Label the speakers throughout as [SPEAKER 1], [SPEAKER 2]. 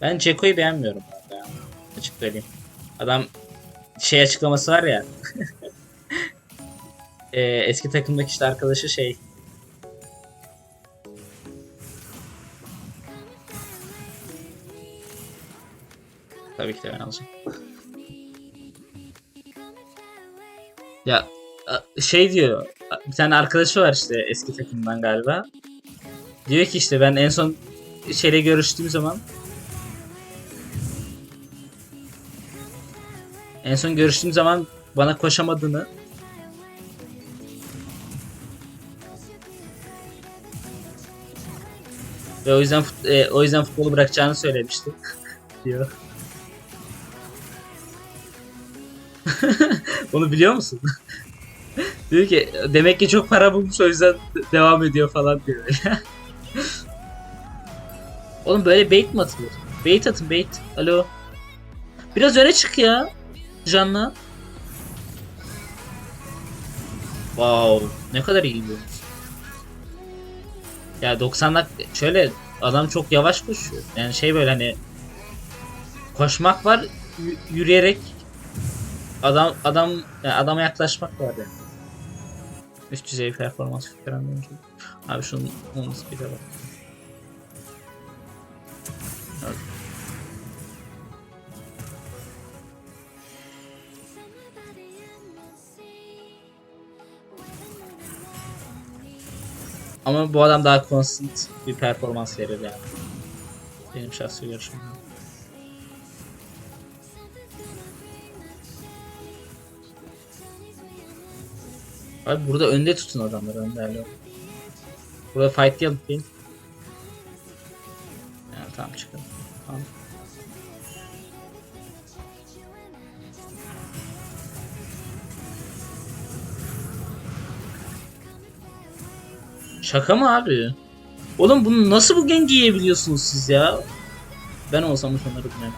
[SPEAKER 1] Ben Ceko'yu beğenmiyorum. bu arada ya. Açık söyleyeyim. Adam şey açıklaması var ya. Ee, eski takımdaki işte arkadaşı şey. Tabii ki de ben alacağım. Ya şey diyor. Bir tane arkadaşı var işte eski takımdan galiba. Diyor ki işte ben en son şeyle görüştüğüm zaman en son görüştüğüm zaman bana koşamadığını ve o yüzden e, o yüzden futbolu bırakacağını söylemişti diyor. Onu biliyor musun? diyor ki demek ki çok para bulmuş o yüzden devam ediyor falan diyor. Oğlum böyle bait mi atılır? Bait atın bait. Alo. Biraz öne çık ya. Canla. Wow. Ne kadar iyi bu. Ya 90'lık şöyle adam çok yavaş koşuyor. Yani şey böyle hani koşmak var yürüyerek adam adam yani adama yaklaşmak var yani. Üst düzey performans bir oyuncu. Abi şunun onun speed'e bak. Ama bu adam daha constant bir performans verir yani. Benim şahsi görüşüm. Abi burada önde tutun adamları önde alo. Burada fight diyelim değil. Yani tamam çıkalım. Tamam. Şaka mı abi? Oğlum bunu nasıl bu gengi yiyebiliyorsunuz siz ya? Ben olsam utanırım ya.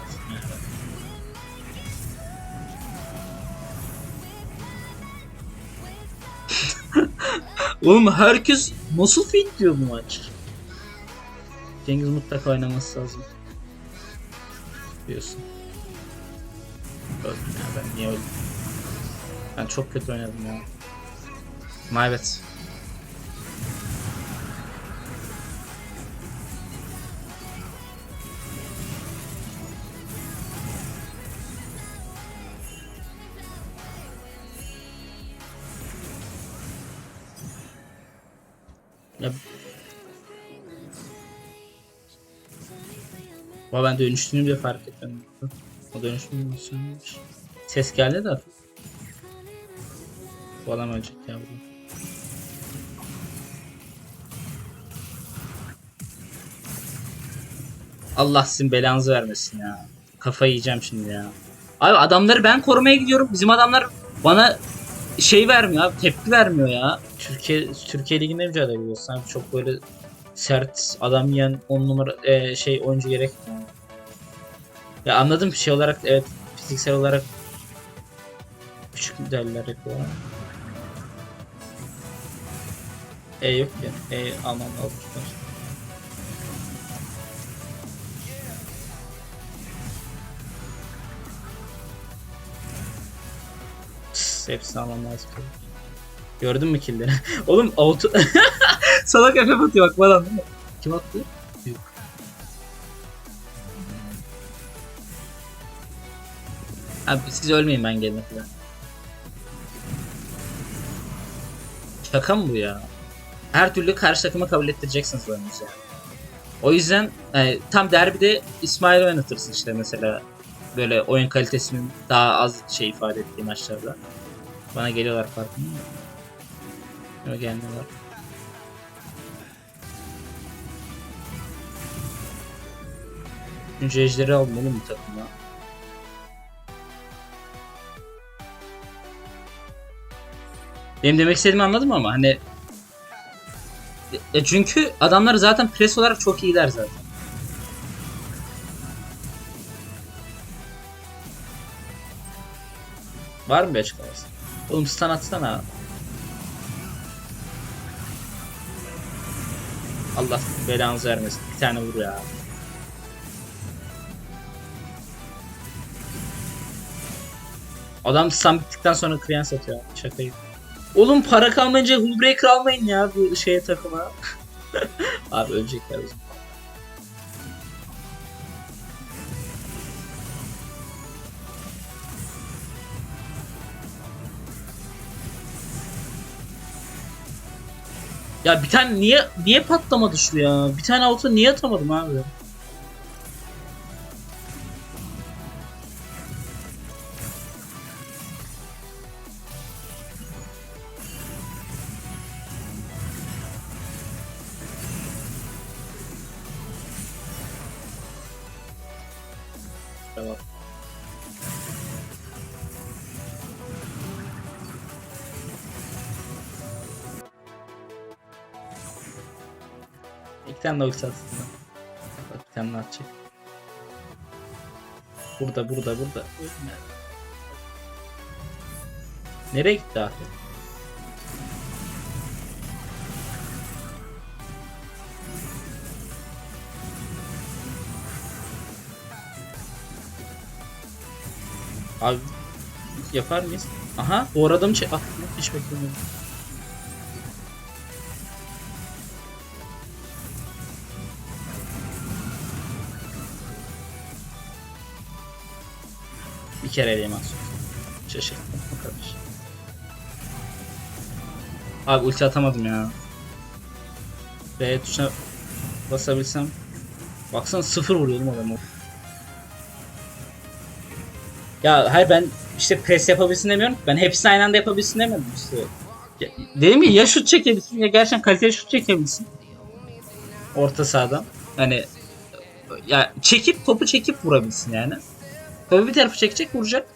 [SPEAKER 1] Oğlum herkes nasıl fit diyor bu maç? Cengiz mutlaka oynaması lazım. Diyorsun. Öldüm ya ben niye öldüm? Ben çok kötü oynadım ya. My Ya Ama ben dönüştüğünü bile fark etmedim. O dönüştüğünü düşünmüş. Ses geldi de. Bu adam ölecek ya burada. Allah sizin belanızı vermesin ya. Kafayı yiyeceğim şimdi ya. Abi adamları ben korumaya gidiyorum. Bizim adamlar bana şey vermiyor abi. Tepki vermiyor ya. Türkiye Türkiye liginde mücadele ediyoruz. Sanki çok böyle sert adam yiyen 10 numara e, şey oyuncu gerekmiyor. Ya anladım şey olarak evet fiziksel olarak küçük müdahaleler yapıyor ama. E yok ya. E almam lazım. Pıs, hepsini almam. Gördün mü killleri? Oğlum auto... Salak FF atıyor bak bana? Kim attı? Yok. Abi siz ölmeyin ben gelene kadar. Şaka mı bu ya? Her türlü karşı takıma kabul ettireceksiniz oyununuzu yani. O yüzden e, tam derbide İsmail oynatırsın işte mesela böyle oyun kalitesinin daha az şey ifade ettiği maçlarda. Bana geliyorlar farkında mı? Yok gelmiyorlar. Üçüncü ejderi aldım oğlum bu takımda. Benim demek istediğimi anladın mı ama hani e, çünkü adamlar zaten pres olarak çok iyiler zaten. Var mı bir açıklaması? Oğlum stun atsana. Allah belanızı vermesin. Bir tane vur ya. Adam stun bittikten sonra kriyan satıyor. Şakayı. Oğlum para kalmayınca Hullbreaker almayın ya bu şeye takıma. Abi ölecekler o zaman. Ya bir tane niye niye patlamadı şu ya? Bir tane auto niye atamadım abi? Tamam. İki tane de ulti attım. Bak bir tane daha. Burada burada burada. Nereye gitti abi? Abi yapar mıyız? Aha bu arada mı çek? Ah hiç beklemiyordum. Kere eleyim az. Şaşırttım o kadar. Abi ulti atamadım ya. B tuşuna basabilsem. Baksana sıfır vuruyordum adamı. Ya hayır ben işte pres yapabilsin demiyorum. Ben hepsini aynı anda yapabilsin demedim işte. Ya, dedim ki ya şut çekebilsin ya gerçekten kaliteli şut çekebilsin. Orta sahadan. Hani ya çekip topu çekip vurabilsin yani. Topu bir tarafı çekecek vuracak.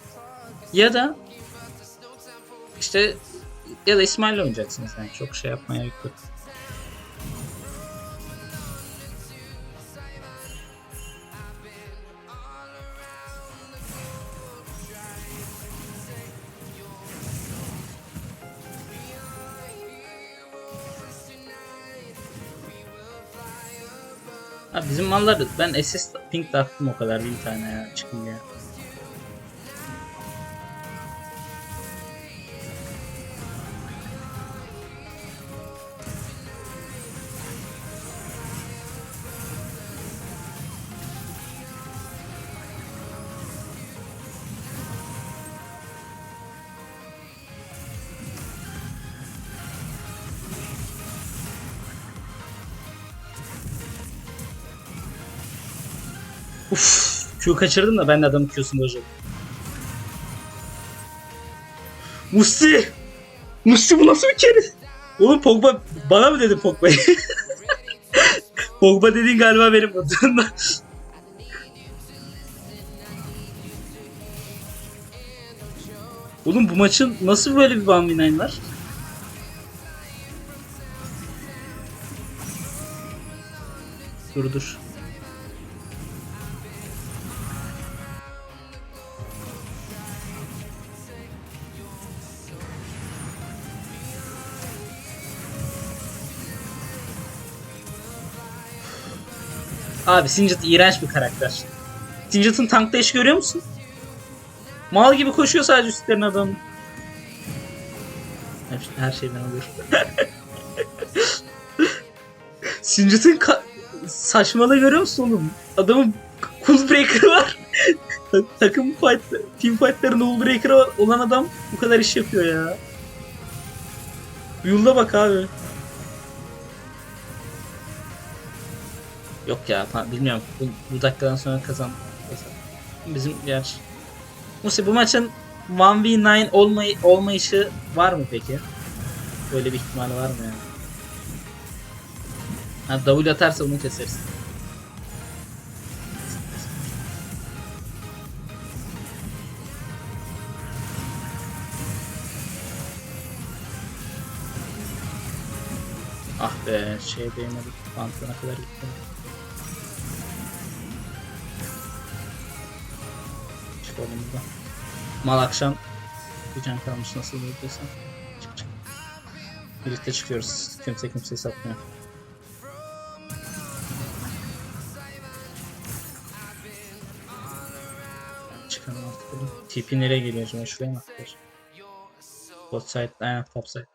[SPEAKER 1] Ya da işte ya da İsmail'le oynayacaksınız yani çok şey yapmaya gerek yok. Ha bizim mallar ben SS ping de attım o kadar bir tane ya çıkınca. Uf, Q kaçırdım da ben de adamın Q'sunu bozadım. Musti! Musti bu nasıl bir kere? Oğlum Pogba bana mı dedi Pogba'yı? Pogba dediğin galiba benim adımda. Oğlum bu maçın nasıl böyle bir 1v9 var? Dur dur. Abi Singed iğrenç bir karakter. Singed'ın tankta iş görüyor musun? Mal gibi koşuyor sadece üstlerine adam. Her, her şeyden alıyor. Singed'ın saçmalığı görüyor musun oğlum? Adamın cool breaker var. Ta- takım fight, team fightlarında cool breaker olan adam bu kadar iş yapıyor ya. Yolda bak abi. Yok ya bilmiyorum. Bu, bu dakikadan sonra kazan. Bizim gerçi. Musi bu maçın 1v9 olmay olmayışı var mı peki? Böyle bir ihtimali var mı yani? Ha W atarsa onu keseriz. Ah be şey değmedi. Pantolona kadar gitti. Buradan. Mal akşam bir can kalmış nasıl bulduysan. Çık çık. Birlikte çıkıyoruz. Kimse kimseyi satmıyor. Çık. çıkalım artık. TP nereye geliyor acaba? Şuraya mı atlar? Bot side, aynen top side.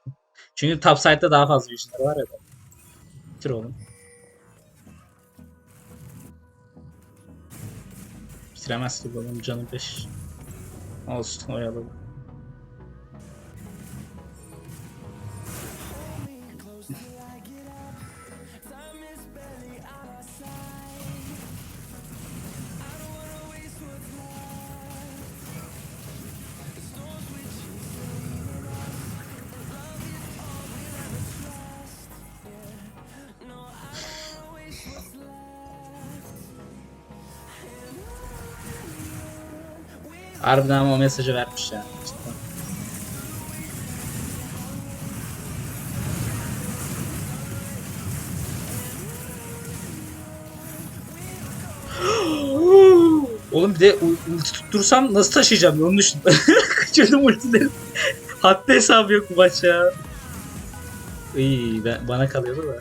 [SPEAKER 1] Çünkü top side'da daha fazla vision'lar var ya da. Bitir oğlum. Bitiremez gibi oğlum canı 5. Olsun oyalı. Harbiden ama o mesajı vermiş ya. Cidden. Oğlum bir de ulti tuttursam nasıl taşıyacağım ya, onu düşün. Kaçırdım ultileri. Hatta hesabı yok bu maç ya. İyi ben, bana kalıyordu da.